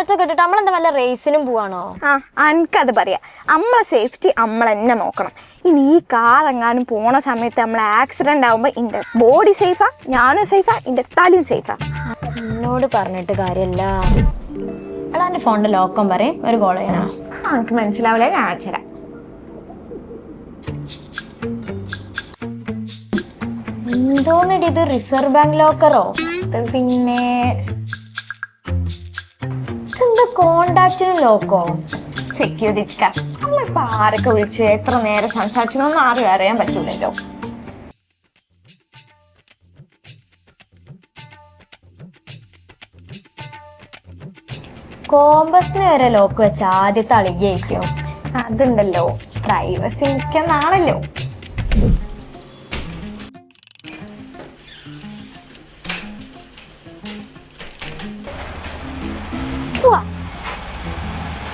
Helmet ഇട്ടിട്ട് നമ്മളെന്താ വല്ല റേസിനും പോവാണോ? ആ എനിക്കത് പറയാം. നമ്മളെ സേഫ്റ്റി നമ്മൾ തന്നെ നോക്കണം. ഇനി ഈ കാർ എങ്ങാനും പോണ സമയത്ത് നമ്മൾ ആക്സിഡന്റ് ആകുമ്പോൾ എന്റെ ബോഡി സേഫാ ഞാനും സേഫാ എന്റെ തലയും സേഫാ എന്നോട് പറഞ്ഞിട്ട് കാര്യമല്ല എടാ എന്റെ ഫോണിന്റെ ലോക്കം പറയും. ഒരു കോൾ ചെയ്യാനാ ആ, എനിക്ക് മനസ്സിലാവില്ല ഞാൻ അയച്ചുതരാം എന്തോന്നിടി ഇത്? റിസർവ് ബാങ്ക് ലോക്കറോ പിന്നെ കോണ്ടാക്റ്റിനും ലോക്കോ? സെക്യൂരിറ്റി കാർ നമ്മളിപ്പോൾ ആരൊക്കെ വിളിച്ച് എത്ര നേരം സംസാരിച്ചൊന്നും ആരും അറിയാൻ പറ്റൂലല്ലോ. കോമ്പസിന് വരെ ലോക്ക് വെച്ച ആദ്യത്തെ അളികയായിരിക്കും അതുണ്ടല്ലോ. പ്രൈവസി മുഖ്യന്നാണല്ലോ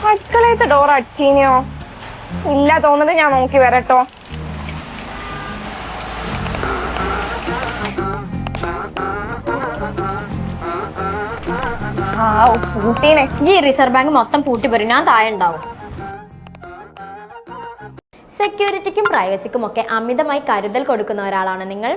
അടുക്കളയത്തെ ഡോർ അടിച്ചീനിയോ ഇല്ല തോന്നുന്നത് ഞാൻ നോക്കി വരട്ടോ. ഈ ബാങ്ക് പൂട്ടി ഞാൻ സെക്യൂരിറ്റിക്കും പ്രൈവസിക്കും ഒക്കെ അമിതമായി കരുതൽ കൊടുക്കുന്ന ഒരാളാണ് നിങ്ങൾ.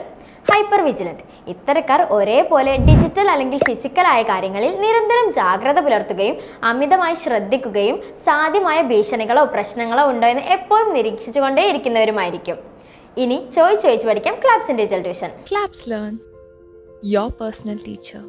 Hyper vigilant. ഇത്തരക്കാർ ഒരേപോലെ ഡിജിറ്റൽ അല്ലെങ്കിൽ ഫിസിക്കലായ കാര്യങ്ങളിൽ നിരന്തരം ജാഗ്രത പുലർത്തുകയും അമിതമായി ശ്രദ്ധിക്കുകയും സാധ്യമായ ഭീഷണികളോ പ്രശ്നങ്ങളോ ഉണ്ടോ എന്ന് എപ്പോഴും നിരീക്ഷിച്ചുകൊണ്ടേ ഇരിക്കുന്നവരുമായിരിക്കും ഇനി ചോയ് ചോദിച്ച് പഠിക്കാം ക്ലാബ്സിന്റെ tuition. Clabs learn your personal teacher.